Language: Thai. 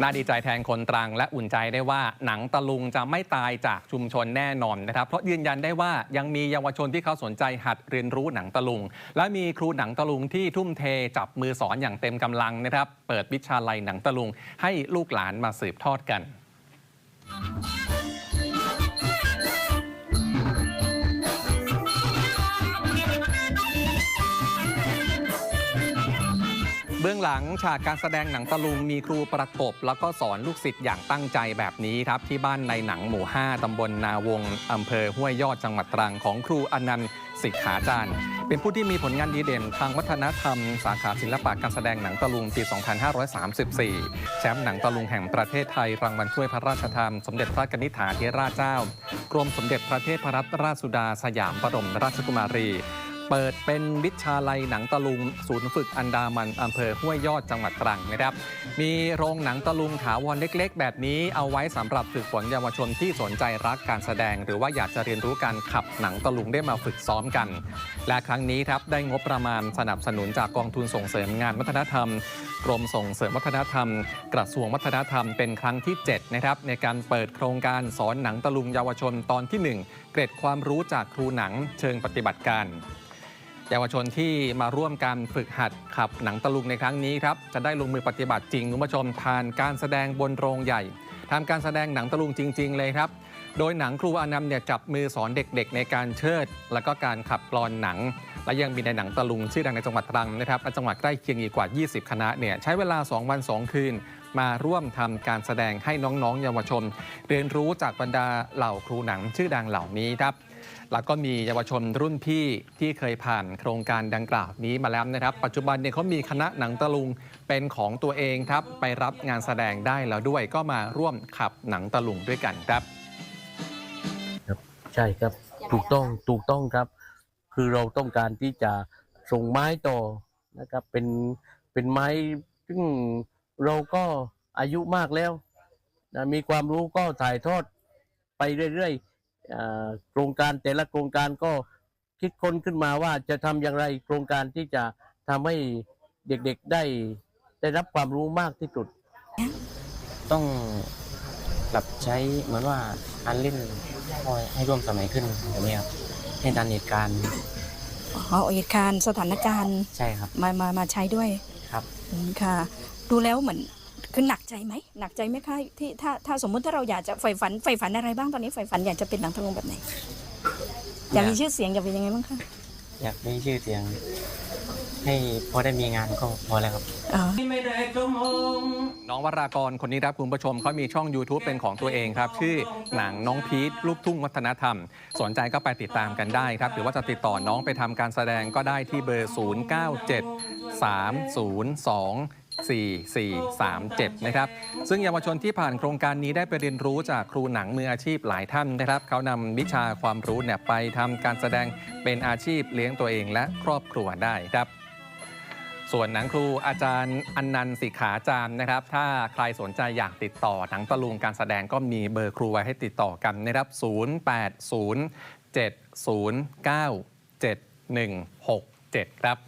น่าดีใจแทนคนตรังและอุ่นใจได้ว่าหนังตะลุงจะไม่ตายจากชุมชนแน่นอนนะครับ เพราะยืนยันได้ว่ายังมีเยาวชนที่เขาสนใจหัดเรียนรู้หนังตะลุง และมีครูหนังตะลุงที่ทุ่มเทจับมือสอนอย่างเต็มกำลังนะครับ เปิดวิชาลัยหนังตะลุง ให้ลูกหลานมาสืบทอดกัน บื้องหลังฉากการแสดงหนังตะลุงมีครูประกบ แล้วก็สอนลูกศิษย์อย่างตั้งใจแบบนี้ครับ ที่บ้านในหนังหมู่ 5ตำบลนาวงอำเภอห้วยยอดจังหวัดตรังของครูอนันต์สิกขาจารย์ เป็นผู้ที่มีผลงานดีเด่นทางวัฒนธรรม สาขาศิลปะการแสดงหนังตะลุงปี 2534 แชมป์หนังตะลุงแห่งประเทศไทยรางวัลถ้วยพระราชทานสมเด็จพระกนิษฐาธิราชเจ้ากรมสมเด็จพระเทพรัตนราชสุดาสยามบรมราชกุมารี เปิดเป็นวิชาลัยหนังตะลุง ศูนย์ฝึกอันดามันอำเภอห้วยยอดจังหวัดตรังนะครับ มีโรงหนังตะลุงถาวรเล็ก ๆ แบบนี้เอาไว้สำหรับฝึกฝนเยาวชนที่สนใจรักการแสดง หรือว่าอยากจะเรียนรู้การขับหนังตะลุงได้มาฝึกซ้อมกัน และครั้งนี้ครับได้งบประมาณสนับสนุนจากกองทุนส่งเสริมงานวัฒนธรรมกรมส่งเสริมวัฒนธรรม กระทรวงวัฒนธรรมเป็นครั้งที่ 7 นะครับ ในการเปิดโครงการสอนหนังตะลุงเยาวชนตอนที่ 1 เกร็ดความรู้จากครูหนังเชิงปฏิบัติการ เยาวชนที่มาร่วมการฝึกหัดขับหนังตะลุงในครั้งนี้ครับจะได้ลงมือปฏิบัติจริงคุณผู้ชมผ่านการแสดงบนโรงใหญ่ทำการแสดงหนังตะลุงจริง ๆ เลยครับ โดยหนังครูอานัมเนี่ยจับมือสอนเด็กๆ ในการเชิด แล้วก็การขับกลอนหนัง และยังมีในหนังตะลุงชื่อดังในจังหวัดตรังนะครับและจังหวัดใกล้เคียงอีกกว่า 20 คณะเนี่ยใช้เวลา 2 วัน 2 คืน มาร่วมทำการแสดงให้น้องๆ เยาวชน เรียนรู้จากบรรดาเหล่าครูหนังชื่อดังเหล่านี้ครับแล้วก็มีเยาวชนรุ่นพี่ที่เคยผ่านโครงการดังกล่าวนี้มาแล้วนะครับ ปัจจุบันเนี่ยเขามีคณะหนังตะลุงเป็นของตัวเองครับ ไปรับงานแสดงได้แล้วด้วยก็มาร่วมขับหนังตะลุงด้วยกันครับ ใช่ครับถูกต้องถูกต้องครับ คือเราต้องการที่จะส่งไม้ต่อนะครับ เป็นเป็นไม้ซึ่งเราก็อายุมากแล้วนะมีความรู้ก็ถ่ายทอดไปเรื่อยๆอ่าโครงการแต่ละโครงการก็คิดค้นขึ้นมาว่าจะทำอย่างไรโครงการที่จะทำให้เด็กๆได้ได้รับความรู้มากที่สุด ต้อง ปรับใช้เหมือนว่าการเล่นให้ร่วมสมัยขึ้นแบบนี้ครับให้ทันเหตุการณ์อ๋อเหตุการณ์สถานการณ์ใช่ครับมามามาใช้ด้วยครับอืมค่ะ ดูแล้วเหมือนคือหนักใจไหมหนักใจไหมคะที่ถ้าถ้าสมมุติถ้าเราอยากจะใฝ่ฝันใฝ่ฝันอะไรบ้างตอนนี้ใฝ่ฝันอยากจะเป็นหนังตะลุงแบบไหนอยากมีชื่อเสียงอยากเป็นยังไงบ้างคะอยากมีชื่อเสียง ให้พอได้มีงานก็พอแล้วครับอ๋อน้องวรากรคนนี้ครับคุณผู้ชมเขามีช่อง YouTube เป็นของตัวเองครับ ชื่อหนังน้องพีทลูกทุ่งวัฒนธรรม สนใจก็ไปติดตามกันได้ครับ หรือว่าจะติดต่อน้องไปทำการแสดงก็ได้ที่เบอร์ 097 302 4437 นะครับ ซึ่งเยาวชนที่ผ่านโครงการนี้ได้ไปเรียนรู้จากครูหนังมืออาชีพหลายท่านนะครับ เขานำวิชาความรู้เนี่ยไปทำการแสดงเป็นอาชีพเลี้ยงตัวเองและครอบครัวได้ครับ ส่วนหนังครูอาจารย์อันนันต์สิขาจารย์นะครับ ถ้าใครสนใจอยากติดต่อหนังตะลุงการแสดงก็มีเบอร์ครูไว้ให้ติดต่อกันนะครับ080 709 7167 ครับ